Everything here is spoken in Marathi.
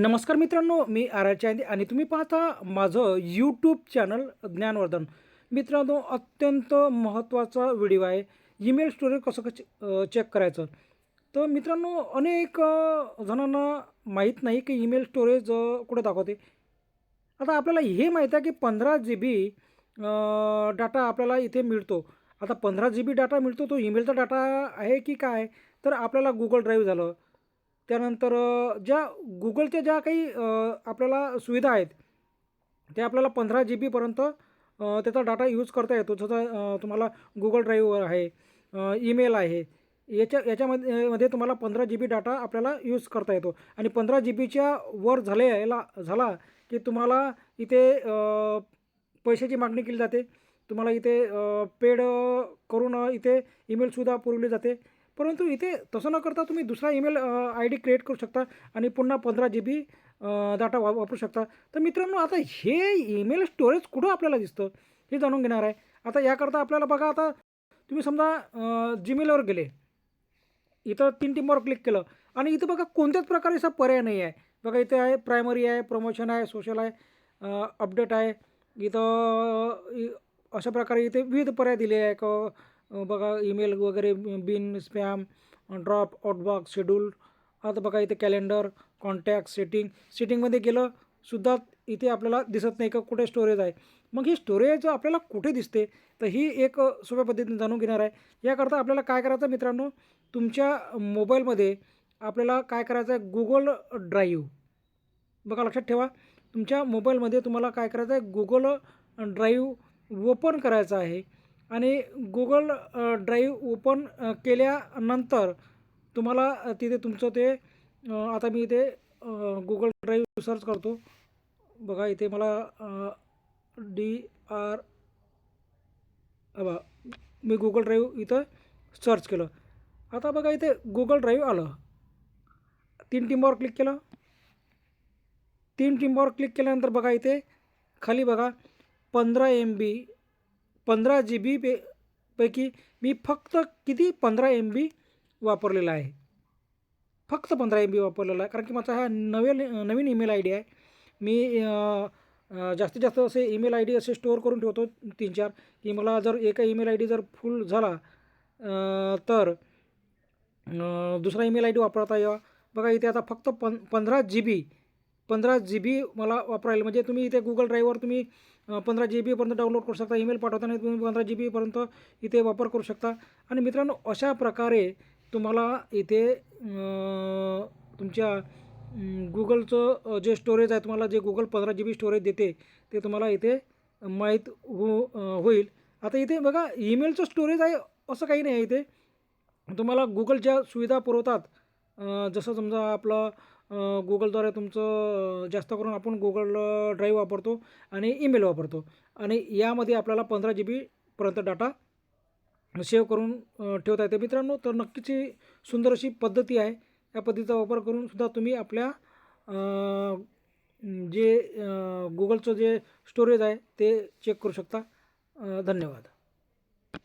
नमस्कार मित्रांनो मी आर आणि तुम्ही पाहता माझं यूट्यूब चॅनल ज्ञानवर्धन. मित्रांनो अत्यंत महत्त्वाचा व्हिडिओ आहे. ईमेल स्टोरेज कसं कसं चेक करायचं? तर मित्रांनो अनेक जणांना माहीत नाही की ईमेल स्टोरेज कुठे दाखवते. आता आपल्याला हे माहीत आहे की पंधरा जी बी डाटा आपल्याला इथे मिळतो. आता पंधरा जी बी डाटा मिळतो तो ईमेलचा डाटा आहे की काय? तर आपल्याला गुगल ड्राईव्ह झालं. त्यानंतर ज्या गुगलच्या ज्या काही आपल्याला सुविधा आहेत त्या आपल्याला पंधरा जी बीपर्यंत त्याचा डाटा यूज करता येतो. जसं तुम्हाला गुगल ड्राईव्हवर आहे ईमेल आहे याच्या याच्यामध्ये मध्ये तुम्हाला पंधरा जी बी डाटा आपल्याला यूज करता येतो. आणि पंधरा जी बीच्या वर झालेला झाला की तुम्हाला इथे पैशाची मागणी केली जाते. तुम्हाला इथे पेड करून इथे ईमेलसुद्धा पुरवली जाते. परंतु इथे तसं न करता तुम्ही दुसरा ईमेल आय डी क्रिएट करू शकता आणि पुन्हा पंधरा जी बी डाटा वा वापरू शकता. तर मित्रांनो आता हे ईमेल स्टोरेज कुठं आपल्याला दिसतं हे जाणून घेणार आहे. आता याकरता आपल्याला बघा आता तुम्ही समजा जीमेलवर गेले. इथं तीन टीमवर क्लिक केलं. आणि इथं बघा कोणत्याच प्रकारचा पर्याय नाही आहे. बघा इथे आहे प्रायमरी आहे प्रमोशन आहे सोशल आहे अपडेट आहे. इथं अशा प्रकारे इथे विविध पर्याय दिले आहे क बघा ईमेल वगैरे bin spam drop outbox schedule आता बघा इथे कॅलेंडर कॉन्टॅक्ट सेटिंग सेटिंगमध्ये गेलं सुद्धा इथे आपल्याला दिसत नाही का कुठे स्टोरेज आहे. मग ही स्टोरेज आपल्याला कुठे दिसते? तर ही एक सोप्या पद्धतीने जाणून घेणार आहे. याकरता आपल्याला काय करायचं मित्रांनो? तुमच्या मोबाईलमध्ये आपल्याला काय करायचं आहे? गुगल ड्राईव्ह बघा लक्षात ठेवा. तुमच्या मोबाईलमध्ये तुम्हाला काय करायचं आहे? गुगल ड्राईव्ह ओपन करायचं आहे. आणि गुगल ड्राईव्ह ओपन केल्यानंतर तुम्हाला तिथे तुमचं ते आता मी इथे गुगल ड्राईव्ह सर्च करतो. बघा इथे मला डी आर बा मी गुगल ड्राईव्ह इथं सर्च केलं. आता बघा इथे गुगल ड्राईव्ह आलं. तीन टिंबावर क्लिक केलं. तीन टिंबावर क्लिक केल्यानंतर बघा इथे खाली बघा पंधरा एम बी पंधरा जी बी पे पैकी मी फक्त किती पंधरा एम बी वापरलेला आहे? फक्त पंधरा एम बी वापरलेला आहे. कारण की माझा हा नवीन नवीन ईमेल आय डी आहे. मी जास्तीत जास्त असे ईमेल आय डी असे स्टोअर करून ठेवतो तीन चार. की मला जर एका ईमेल आय डी जर फुल झाला तर दुसरा ईमेल आय डी वापरता यावा. बघा इथे आता फक्त पं पंधरा जी बी पंधरा जी बी मला वापरायला म्हणजे तुम्ही इथे गुगल ड्राईव्हवर तुम्ही पंधरा जी बीपर्यंत डाउनलोड करू शकता ईमेल पाठवताना तुम्ही पंधरा जी बीपर्यंत इथे वापर करू शकता. आणि मित्रांनो अशा प्रकारे तुम्हाला इथे तुमच्या गुगलचं जे स्टोरेज आहे तुम्हाला जे गुगल पंधरा जी बी स्टोरेज देते ते तुम्हाला इथे माहीत हो होईल. आता इथे बघा ईमेलचं स्टोरेज आहे असं काही नाही आहे इथे. तुम्हाला गुगल ज्या सुविधा पुरवतात. जसं समजा आपलं गुगलद्वारे तुमचं जास्त करून आपण गुगल ड्राईव्ह वापरतो आणि ईमेल वापरतो. आणि यामध्ये आपल्याला पंधरा जी बीपर्यंत डाटा सेव्ह करून ठेवता येते. मित्रांनो तर नक्कीच ही सुंदर अशी पद्धती आहे. या पद्धतीचा वापर करून सुद्धा तुम्ही आपल्या जे गुगलचं जे स्टोरेज आहे ते चेक करू शकता. धन्यवाद.